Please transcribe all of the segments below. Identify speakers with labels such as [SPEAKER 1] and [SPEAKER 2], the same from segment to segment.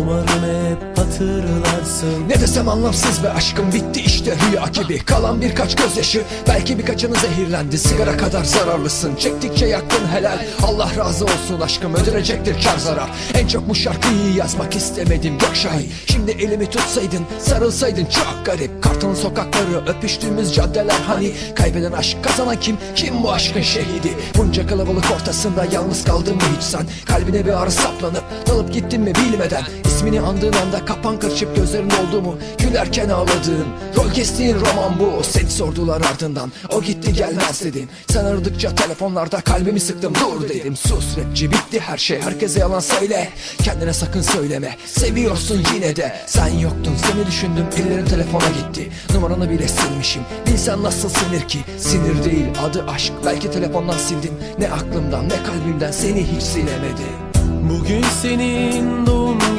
[SPEAKER 1] Umarım hep hatırlarsın.
[SPEAKER 2] Ne desem anlamsız ve aşkım bitti işte. Rüya gibi Kalan birkaç gözyaşı. Belki birkaçını zehirlendi Sigara kadar zararlısın. Çektikçe yaktın helal. Allah razı olsun aşkım ödenecektir kar zarar. En çok bu şarkıyı yazmak istemedim. Gökşahin Şimdi elimi tutsaydın sarılsaydın. Çok garip. Kartal'ın sokakları öpüştüğümüz caddeler. Hani Kaybeden aşk kazanan kim? Kim bu aşkın şehidi? Bunca kalabalık ortasında yalnız kaldın mı hiç sen? Kalbine bir ağrı saplanıp dalıp gittin mi bilmeden İsmini andığın anda kapan kırçıp gözlerin oldu mu? Gülerken ağladığın Rol kestiğin roman bu. Seni sordular ardından O gitti gelmez dedim Sen telefonlarda kalbimi sıktım Dur dedim. Sus rapçi bitti her şey Herkese yalan söyle. Kendine sakın söyleme Seviyorsun yine de. Sen yoktun seni düşündüm Ellerin telefona gitti. Numaranı bile silmişim. Bilsen nasıl sinir ki? Sinir değil adı aşk. Belki telefondan sildim Ne aklımdan ne kalbimden Seni hiç silemedim.
[SPEAKER 1] Bugün senin doğum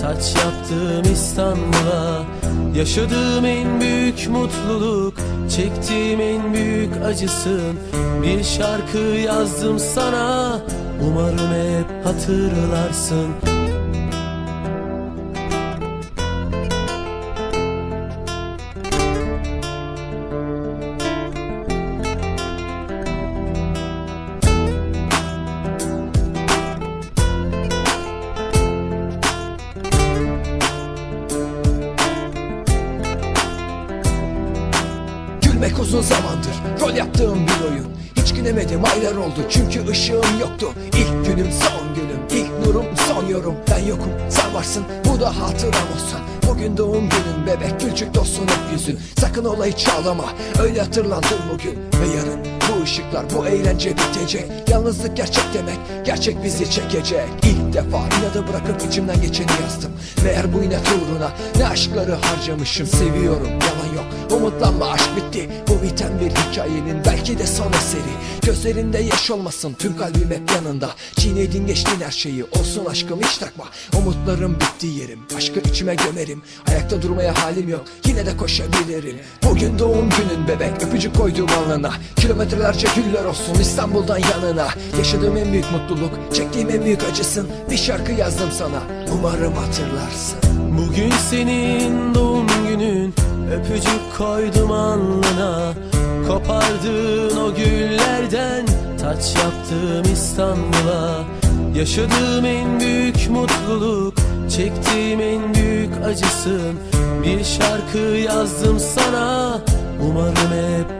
[SPEAKER 1] Taç yaptım İstanbul'a. Yaşadığım en büyük mutluluk Çektiğim en büyük acısın. Bir şarkı yazdım sana Umarım hep hatırlarsın
[SPEAKER 2] uzun zamandır rol yaptığım bir oyun. Hiç gülemedim aylar oldu çünkü ışığım yoktu. İlk günüm son günüm ilk nurum son yorum. Ben yokum sen varsın bu da hatıram olsun Bugün doğum günün bebek gülcük dostun hep yüzün. Sakın olayı çağlama öyle hatırlandır bugün Ve yarın bu ışıklar bu eğlence bitecek. Yalnızlık gerçek demek gerçek bizi çekecek. İlk defa inadı bırakıp içimden geçeni yazdım. Meğer bu inat uğruna ne aşkları harcamışım. Seviyorum yalan yok. Umutlanma aşk bitti. Bu biten bir hikayenin belki de son eseri. Gözlerinde yaş olmasın tüm kalbim hep yanında. Çiğnedin geçtin her şeyi olsun aşkım hiç takma. Umutlarım bitti yerim aşkı içime gömerim. Ayakta durmaya halim yok yine de koşabilirim. Bugün doğum günün bebek öpücük koyduğum alnına Kilometrelerce güller olsun İstanbul'dan yanına. Yaşadığım en büyük mutluluk çektiğim en büyük acısın. Bir şarkı yazdım sana umarım hatırlarsın.
[SPEAKER 1] Bugün senin doğum günün Öpücük koydum alnına. Kopardığın o güllerden Taç yaptım İstanbul'a. Yaşadığım en büyük mutluluk Çektiğim en büyük acısın. Bir şarkı yazdım sana Umarım hep